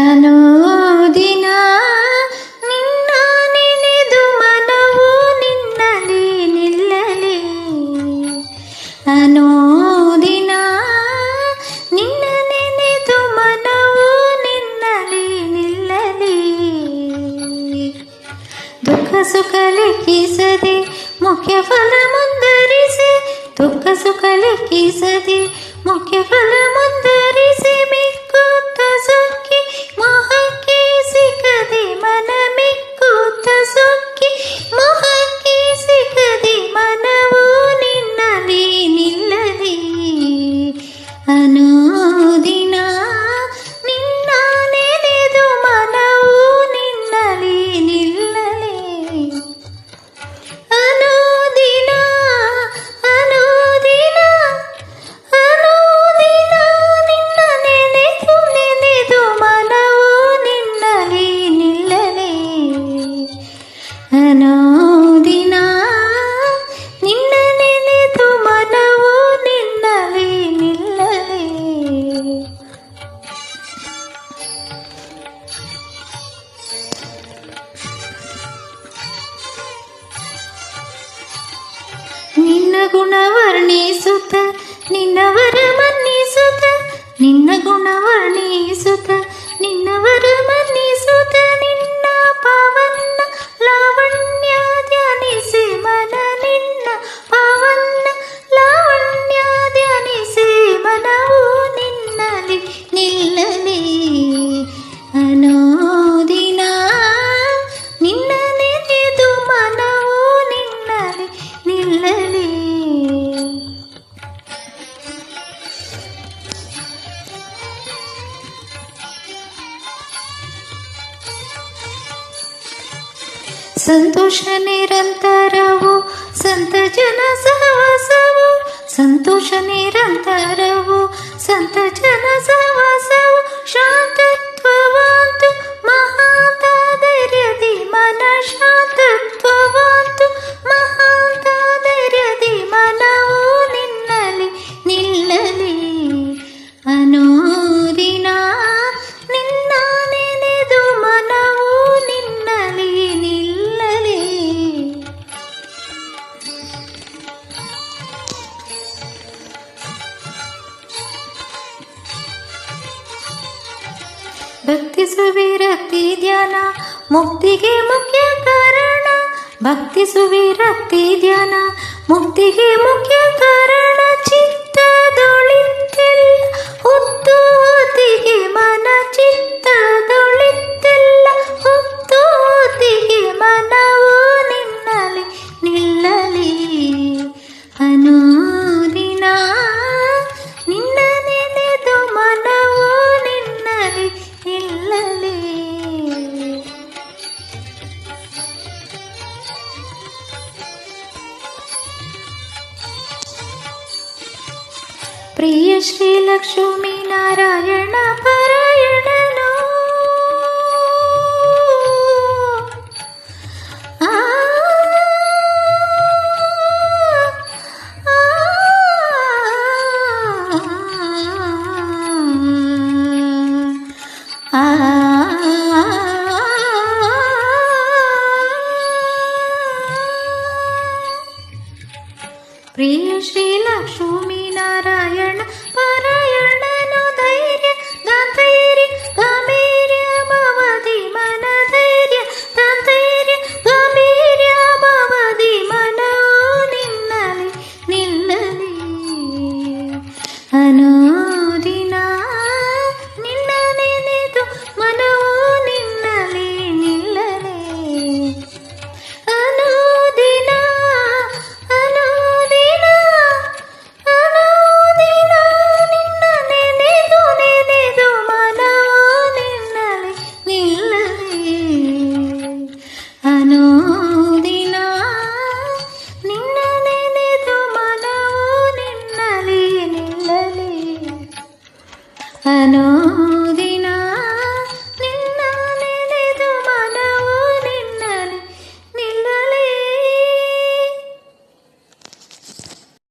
ಅನುದಿನ ನಿನ್ನ ನೆನೆದು ಮನವು ನಿನ್ನಲಿ ನಿಲ್ಲಲಿ ಅನುದಿನ ನಿನ್ನ ನೆನೆದು ಮನವು ನಿನ್ನಲಿ ನಿಲ್ಲಲಿ ದುಃಖ ಸುಖ ಲೆಕ್ಕಿಸದೆ ಮುಖ್ಯ ಫಲ ಮುಂದರಿಸಿ ದುಃಖ ಸುಖ ಲೆಕ್ಕಿಸದೆ ಮುಖ್ಯ ಫಲ ಮುಂದರಿಸಿ ಮಿಕ್ಕುತ್ತ ಅನುದಿನ ನಿನ್ನ ನೆನೆದು ಮನವು ನಿನ್ನಲಿ ನಿಲ್ಲಲಿ ನಿನ್ನ ಗುಣ ವರ್ಣಿಸುತ್ತ ನಿನ್ನವರ ಮನ್ನಿಸುತ್ತ ನಿನ್ನ ಗುಣ ವರ್ಣಿಸುತ್ತ ನಿನ್ನವರ ಸಂತೋಷ ನಿರಂತರವು ಸಂತ ಜನ ಸಹವಾಸವು ಸಂತೋಷ ನಿರಂತರವು ಸಂತ ಜನ ಸಹವಾಸವು ಶಾಂತತ್ವವಾಂತು ಭಕ್ತಿ ಸುವಿರಕ್ತಿ ಧ್ಯಾನ ಮುಕ್ತಿಗೆ ಮುಖ್ಯ ಕಾರಣ. ಭಕ್ತಿ ಸುವಿರಕ್ತಿ ಧ್ಯಾನ ಮುಕ್ತಿಗೆ ಮುಖ್ಯ ಕಾರಣ. ಚಿತ್ತದೊಳಿತ್ತೆಲ್ಲ ಹೊತ್ತು ಹೊತ್ತಿಗೆ ಮನ ಚಿತ್ತದೊಳಿತ್ತೆಲ್ಲ. ಹೊತ್ತು ಹೊತ್ತಿಗೆ ಮನವು ನಿನ್ನಲಿ ನಿಲ್ಲಲಿ. ಅನುದಿನ प्रिय श्रीलक्ष्मी नारायणः